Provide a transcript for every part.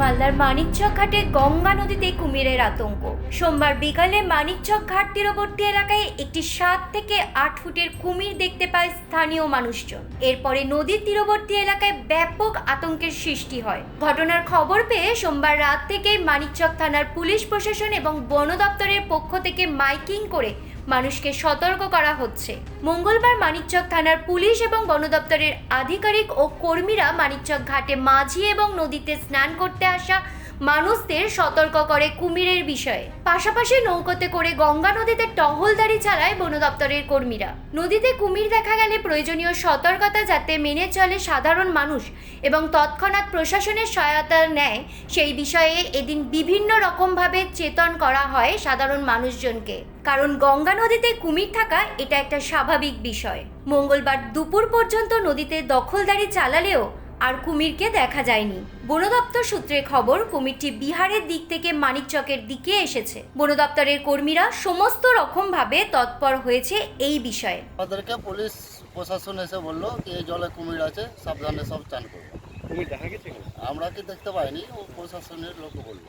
মালদার মানিকচক ঘাটে গঙ্গা নদীতে কুমিরের আতঙ্ক। সোমবার বিকালে মানিকচক ঘাট তীরবর্তী এলাকায় একটি সাত থেকে আট ফুটের কুমির দেখতে পায় স্থানীয় মানুষজন। এরপরে নদীর তীরবর্তী এলাকায় ব্যাপক আতঙ্কের সৃষ্টি হয়। ঘটনার খবর পেয়ে সোমবার রাত থেকে মানিকচক থানার পুলিশ প্রশাসন এবং বন দপ্তরের পক্ষ থেকে মাইকিং করে মানুষকে সতর্ক করা হচ্ছে। মঙ্গলবার মানিকচক থানার পুলিশ এবং বন দপ্তরের আধিকারিক ও কর্মীরা মানিকচক ঘাটে মাঝি এবং নদীতে স্নান করতে আসা মানুষদের সতর্ক করে কুমিরের বিষয়ে। পাশাপাশি নৌকোতে করে গঙ্গা নদীতে টহলদারি চালায় বন দপ্তরের কর্মীরা। নদীতে কুমির দেখা গেলে প্রয়োজনীয় সতর্কতা যাতে মেনে চলে সাধারণ মানুষ এবং তৎক্ষণাৎ প্রশাসনের সহায়তা নেয়, সেই বিষয়ে এদিন বিভিন্ন রকমভাবে চেতন করা হয় সাধারণ মানুষজনকে। কারণ গঙ্গা নদীতে কুমির থাকা এটা একটা স্বাভাবিক বিষয়। মঙ্গলবার দুপুর পর্যন্ত নদীতে দখলদারি চালালেও আর কুমিরকে দেখা যায়নি। বন দপ্তর সূত্রে খবর কুমিরটি বিহারের দিক থেকে মানিকচকের দিকে এসেছে। বন দপ্তরের কর্মীরা সমস্ত রকমভাবে তৎপর হয়েছে এই বিষয়ে। আমাদেরকে পুলিশ প্রশাসন এসে বলল এই জলে কুমির আছে সাবধানে সব চান করব কুমির দেখা গেছে আমরা কি দেখতে পাইনি ও প্রশাসনের লোক বলল।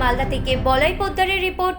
মালদা থেকে বলাই পোদ্দারের report